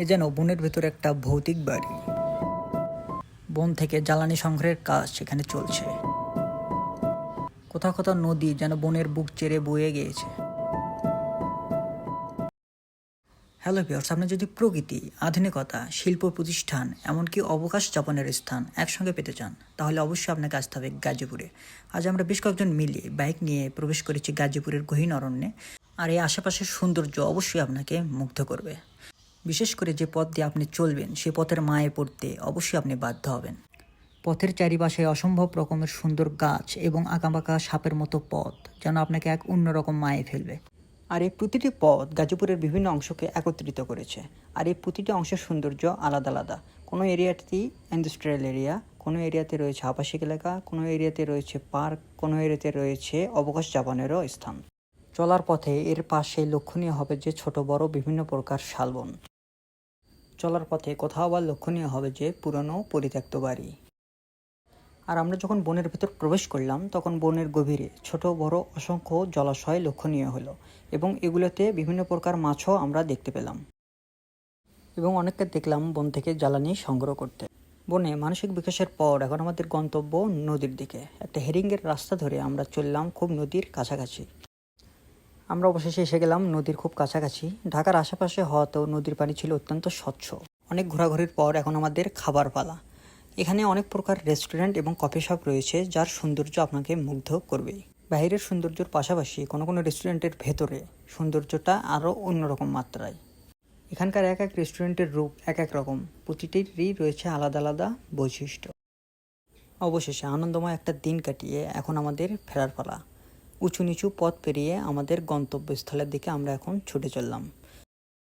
এ যেন বনের ভেতর একটা ভৌতিক বাড়ি। বন থেকে জ্বালানি সংগ্রহের কাজ সেখানে চলছে। কোথাও কোথাও নদী যেন বনের বুক চেড়ে বয়ে গিয়েছে। হ্যালো ভিওর্স আপনি যদি প্রকৃতি, আধুনিকতা, শিল্প প্রতিষ্ঠান, এমনকি অবকাশ যাপনের স্থান একসঙ্গে পেতে চান, তাহলে অবশ্যই আপনাকে আসতে হবে গাজীপুরে। আজ আমরা বেশ কয়েকজন মিলিয়ে বাইক নিয়ে প্রবেশ করেছি গাজীপুরের গহীন অরণ্যে, আর এই আশেপাশের সৌন্দর্য অবশ্যই আপনাকে মুগ্ধ করবে। বিশেষ করে যে পথ দিয়ে আপনি চলবেন, সে পথের মায়ে পড়তে অবশ্যই আপনি বাধ্য হবেন। পথের চারিপাশে অসম্ভব রকমের সুন্দর গাছ এবং আঁকাবাঁকা সাপের মতো পথ যেন আপনাকে এক অন্যরকম মায়ে ফেলবে। আর এই প্রতিটি পথ গাজীপুরের বিভিন্ন অংশকে একত্রিত করেছে। আর এই প্রতিটি অংশের সৌন্দর্য আলাদা আলাদা। কোনো এরিয়াটি ইন্ডাস্ট্রিয়াল এরিয়া কোনো এরিয়াতে রয়েছে আবাসিক এলাকা, কোনো এরিয়াতে রয়েছে পার্ক, কোনো এরিয়াতে রয়েছে অবকাশ যাপনেরও স্থান। চলার পথে এর পাশে লক্ষণীয় হবে যে ছোট, বড় বিভিন্ন প্রকার শালবন। চলার পথে কোথাও আবার লক্ষণীয় হবে যে পুরনো পরিত্যক্ত বাড়ি। আর আমরা যখন বনের ভেতর প্রবেশ করলাম, তখন বনের গভীরে ছোট, বড়, অসংখ্য জলাশয় লক্ষণীয় হলো এবং এগুলোতে বিভিন্ন প্রকার মাছও আমরা দেখতে পেলাম এবং অনেককে দেখলাম বন থেকে জ্বালানি সংগ্রহ করতে। বনে মানসিক বিকাশের পর এখন আমাদের গন্তব্য নদীর দিকে। একটা হেরিংয়ের রাস্তা ধরে আমরা চললাম খুব নদীর কাছাকাছি। আমরা অবশেষে এসে গেলাম নদীর খুব কাছাকাছি। ঢাকার আশেপাশে হওয়াতেও নদীর পানি ছিল অত্যন্ত স্বচ্ছ। অনেক ঘোরাঘুরির পর এখন আমাদের খাবার পালা। এখানে অনেক প্রকার রেস্টুরেন্ট এবং কফি শপ রয়েছে, যার সৌন্দর্য আপনাকে মুগ্ধ করবেই। বাইরের সৌন্দর্যের পাশাপাশি কোনো কোনো রেস্টুরেন্টের ভেতরে সৌন্দর্যটা আরও অন্যরকম মাত্রায়। এখানকার এক এক রেস্টুরেন্টের রূপ এক এক রকম। প্রতিটিরই রয়েছে আলাদা আলাদা বৈশিষ্ট্য। অবশেষে আনন্দময় একটা দিন কাটিয়ে এখন আমাদের ফেরার পালা। উঁচু নিচু পথ পেরিয়ে আমাদের গন্তব্যস্থলের দিকে আমরা এখন ছুটে চললাম।